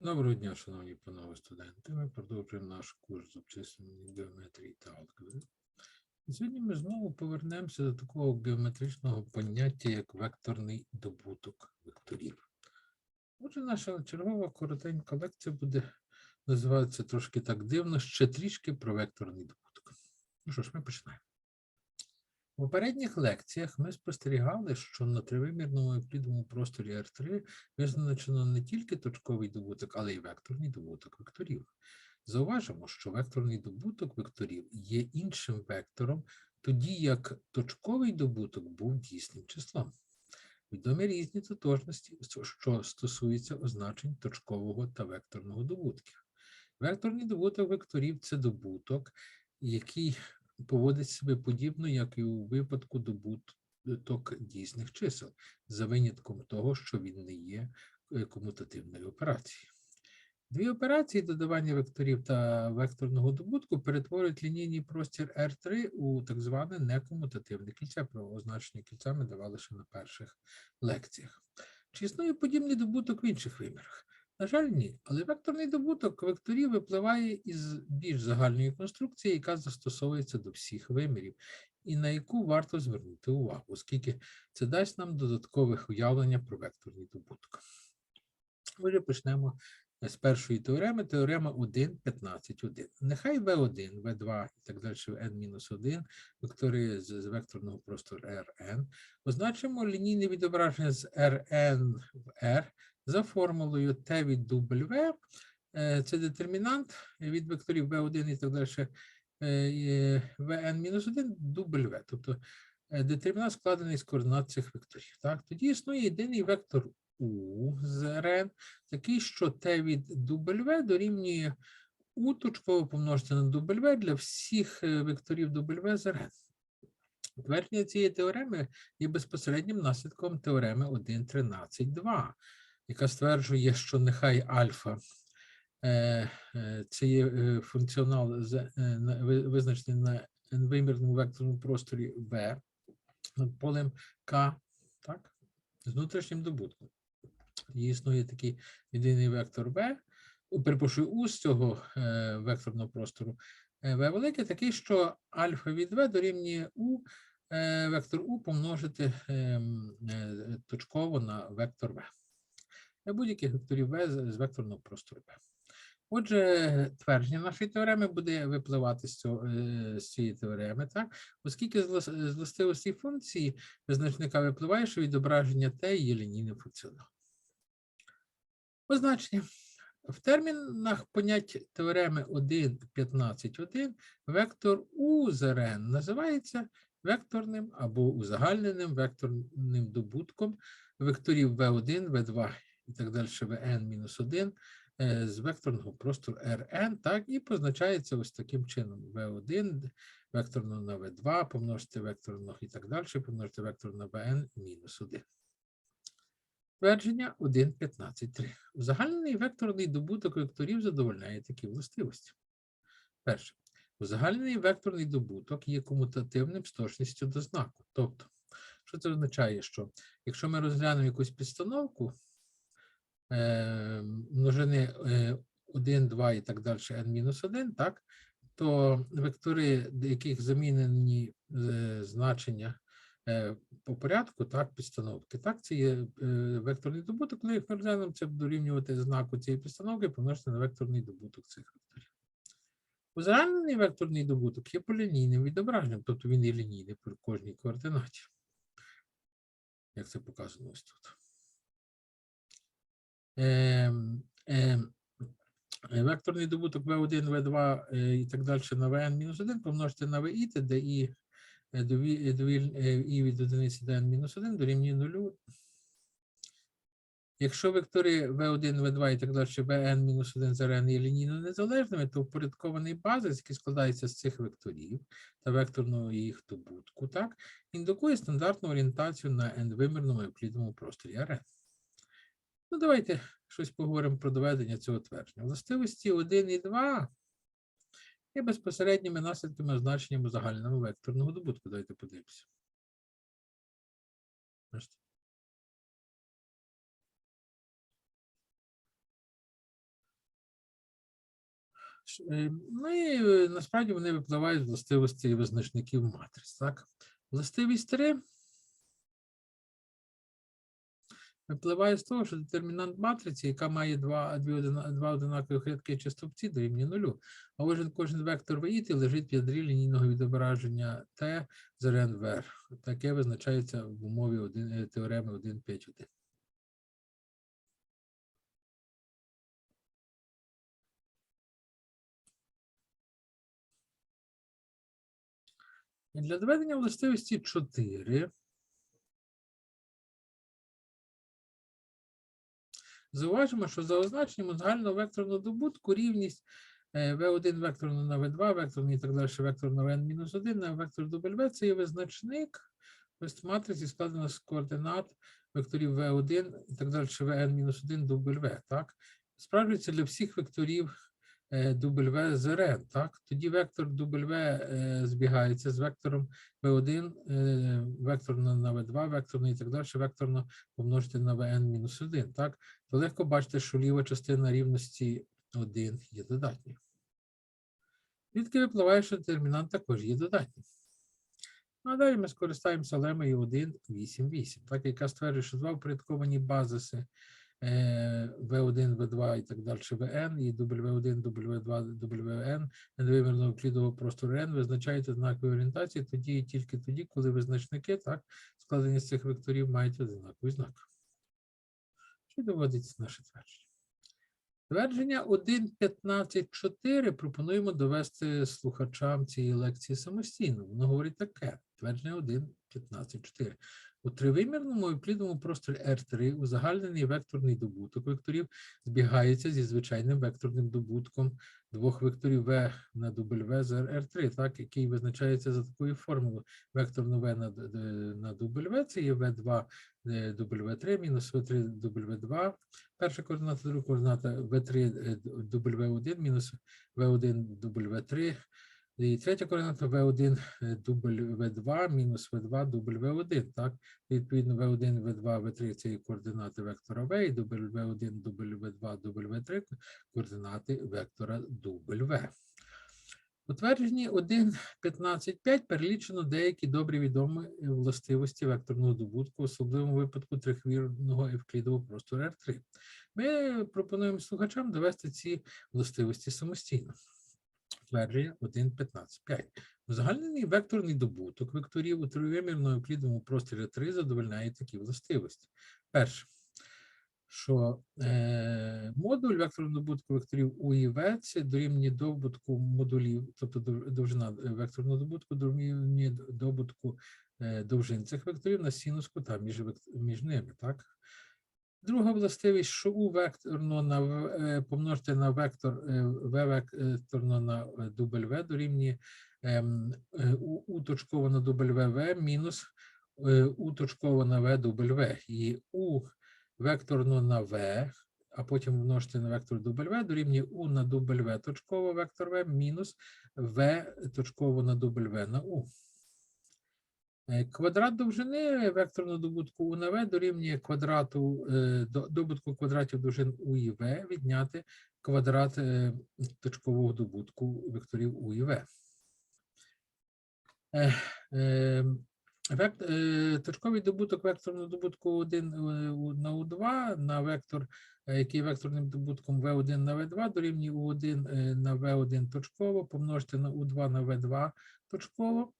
Доброго дня, шановні панове студенти. Ми продовжуємо наш курс з обчислення геометрії та алгебри. Сьогодні ми знову повернемося до такого геометричного поняття, як векторний добуток векторів. Отже, наша чергова коротенька лекція буде називатися трошки так дивно, ще трішки про векторний добуток. Ну що ж, ми починаємо. У попередніх лекціях ми спостерігали, що на тривимірному евклідовому просторі R3 визначено не тільки точковий добуток, але й векторний добуток векторів. Зауважимо, що векторний добуток векторів є іншим вектором, тоді як точковий добуток був дійсним числом. Відомі різні тотожності, що стосуються означень точкового та векторного добутків. Векторний добуток векторів це добуток, який поводить себе подібно, як і у випадку добуток дійсних чисел, за винятком того, що він не є е, комутативною операцією. Дві операції додавання векторів та векторного добутку перетворюють лінійний простір R3 у так зване некомутативне кільце. Про означення кільця ми давали ще на перших лекціях. Чи існує подібний добуток в інших вимірах? На жаль, ні. Але векторний добуток векторів випливає із більш загальної конструкції, яка застосовується до всіх вимірів, і на яку варто звернути увагу, оскільки це дасть нам додаткових уявлення про векторний добуток. Отже, почнемо з першої теореми, теорема 1, 15, 1. Нехай V1, V2 і так далі n-1, вектори з векторного простору Rn, означимо лінійне відображення з Rn в R за формулою T від W, е, це детермінант від векторів V1 і так далі, Vn-1 W, тобто е, детермінант складений з координат цих векторів. Так? Тоді існує єдиний вектор U з Rn, такий, що T від W дорівнює U точково помножити на W для всіх е, векторів W з Rn. Твердження цієї теореми є безпосереднім наслідком теореми 1.13.2 яка стверджує, що нехай альфа е, е, це є е, функціонал визначений на n-вимірному векторному просторі V над полем К, так, з внутрішнім добутком. І існує такий єдиний вектор V, перепрошую, У з цього векторного простору V велике, такий, що альфа від V дорівнює U, вектор U помножити ем, точково на вектор V будь-яких векторів V з векторного простору V. Отже, твердження нашої теореми буде випливати з, цього, е, з цієї теореми, так? оскільки з властивості функції визначника випливає, що відображення Т є лінійним функціоналом. Означення. В термінах понять теореми 1.15.1 вектор У з РН називається векторним або узагальненим векторним добутком векторів V1, V2 і так далі Vn-1 е, з векторного простору Rn, так, і позначається ось таким чином V1 векторно на V2, помножити векторно і так далі, помножити вектор на Vn-1. Твердження 1.15.3. Узагальнений векторний добуток векторів задовольняє такі властивості. Перше. Узагальнений векторний добуток є комутативним з точністю до знаку. Тобто, що це означає, що якщо ми розглянемо якусь підстановку, множини 1, е, 2 і так далі, n-1, так, то вектори, яких замінені е, значення по порядку, так, підстановки. Так, це є векторний добуток, коли їх розглянемо, це дорівнювати знаку цієї підстановки, помножити на векторний добуток цих векторів. Узагальнений векторний добуток є полінійним відображенням, тобто він є лінійний при кожній координаті. Як це показано ось тут. Ем, ем, векторний добуток V1, V2 е, і так далі на Vn-1 помножити на VI, де і і від одиниці до n-1 дорівнює нулю. Якщо вектори V1, V2 і так далі, Vn-1 за Rn є лінійно незалежними, то впорядкований базис, який складається з цих векторів та векторного їх добутку, так, індукує стандартну орієнтацію на n-вимірному евклідному просторі Rn. Ну, давайте щось поговоримо про доведення цього твердження. Властивості 1 і 2 є безпосередніми наслідками означенням загального векторного добутку. Давайте подивимося. Е, Ну і е, насправді вони випливають з властивості визначників матриць. Так? Властивість 3 випливає з того, що детермінант матриці, яка має два, дві два одинакові рядки чи стовпці, нулю. А кожен, кожен вектор виїти лежить в ядрі лінійного відображення Т з РНВР. Таке визначається в умові один- е, теореми 1.5.1. Для доведення властивості 4 зауважимо, що за означенням загального векторного добутку рівність е, V1 векторно на V2, векторний і так далі, вектор на N-1 на вектор W, це є визначник матриці складена з координат векторів V1 і так далі, Vn-1 W, так? Справжується для всіх векторів W з Rn, так? Тоді вектор W е, збігається з вектором V1, е, векторно на V2, векторно і так далі, векторно помножити на Vn-1, так? То легко бачите, що ліва частина рівності 1 є додатньою. Відки випливає, що детермінант також є додатній. Ну, а далі ми скористаємося лемою 1, 8, 8, так, яка стверджує, що два упорядковані базиси е, V1, V2 і так далі, Vn і W1, W2, Wn недовимірного клідового простору n визначають однакові орієнтації тоді і тільки тоді, коли визначники, так, складені з цих векторів мають одинаковий знак. Що доводиться наше твердження? Твердження 1.15.4 пропонуємо довести слухачам цієї лекції самостійно. Воно говорить таке: твердження 1.15.4. У тривимірному евклідовому просторі R3 узагальнений векторний добуток векторів збігається зі звичайним векторним добутком двох векторів V на W з R3, так, який визначається за такою формулою. Вектор V на, на W це є V2 е, W3 мінус V3 W2. Перша координата, друга координата V3 е, д- W1 мінус V1 W3. І третя координата V1 е, W2 мінус V2 W1, так? Відповідно, V1, V2, V3 – це координати вектора V, і W1, W2, W3 – координати вектора W. У твердженні 1.15.5 перелічено деякі добрі відомі властивості векторного добутку, особливому випадку трихвірного евклідового простору R3. Ми пропонуємо слухачам довести ці властивості самостійно. Твердження 1.15.5. Узагальнений векторний добуток векторів у тривимірному евклідовому просторі 3 задовольняє такі властивості. Перше, що е, модуль векторного добутку векторів У і В це дорівнює добутку модулів, тобто довжина е, векторного добутку дорівнює добутку е, довжин цих векторів на синус кута між, між ними. Так? Друга властивість, що у векторно на е, помножити на вектор е, В векторно на е, W дорівнює ем, е, у у точково на W мінус е, у точково на В W. І у векторно на В, а потім множити на вектор W дорівнює у на W точково вектор В мінус В точково на W на У. Е, Квадрат довжини векторного добутку У на В дорівнює квадрату е, добутку квадратів довжин У і В відняти квадрат е, точкового добутку векторів У і В. Точковий добуток векторного добутку 1 на У2 на вектор, який векторним добутком В1 на В2 дорівнює У1 е, на В1 точково, помножити на У2 на В2 точково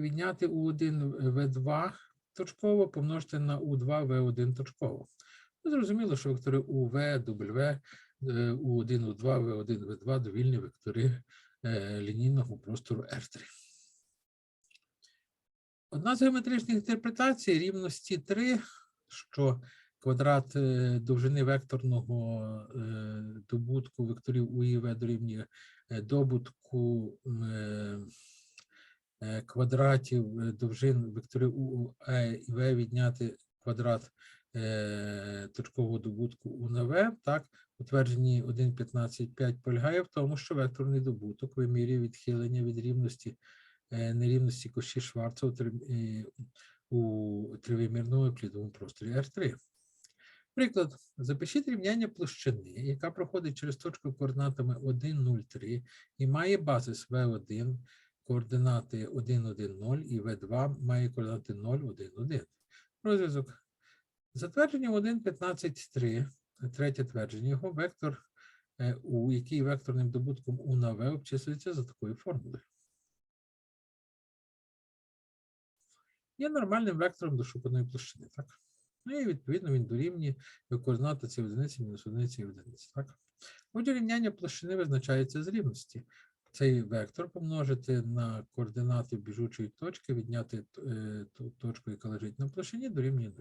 відняти У1 В2 точково, помножити на У2 В1 точково. Ну, Зрозуміло, що вектори УВ, W, е, У1, У2, В1, В2 довільні вектори е, лінійного простору R3. Одна з геометричних інтерпретацій рівності 3, що квадрат е, довжини векторного е, добутку векторів У і В дорівнює добутку квадратів е, довжин векторів У Е і В відняти квадрат е, точкового добутку У на В, так, у твердженні 1.15.5 полягає в тому, що векторний добуток вимірює відхилення від рівності е, нерівності коші Шварца у, три- е, у тривимірному евклідовому просторі R3. Приклад, запишіть рівняння площини, яка проходить через точку координатами 1, 0, 3 і має базис V1, координати 1, 1, 0 і V2 має координати 0, 1, 1. Розв'язок. За твердженням 1, 15, 3, третє твердження, його вектор е, У, який векторним добутком У на В обчислюється за такою формулою. Є нормальним вектором дошуканої площини, так? Ну і відповідно він дорівнює координати це одиниці мінус одиниці і одиниці, так? Отже, рівняння площини визначається з рівності. Цей вектор помножити на координати біжучої точки, відняти е, ту точку, яка лежить на площині, дорівнює 0.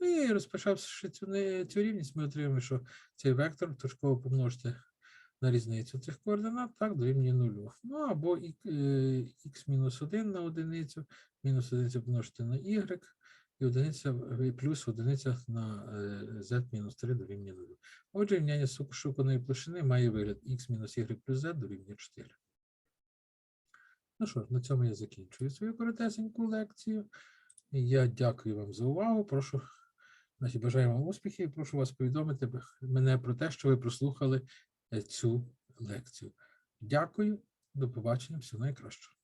Ну і розпочавши цю, цю рівність, ми отримаємо, що цей вектор точково помножити на різницю цих координат, так, дорівнює 0. Ну або х мінус 1 на одиницю, мінус одиниця помножити на y, і одиниця і плюс одиниця на е, z мінус 3 дорівнює 0. Отже, рівняння су- шуканої площини має вигляд х мінус y плюс z дорівнює 4. Ну що ж, на цьому я закінчую свою коротесеньку лекцію. Я дякую вам за увагу. Прошу, значить, бажаю вам успіхів. і Прошу вас повідомити мене про те, що ви прослухали е, цю лекцію. Дякую, до побачення, всього найкращого.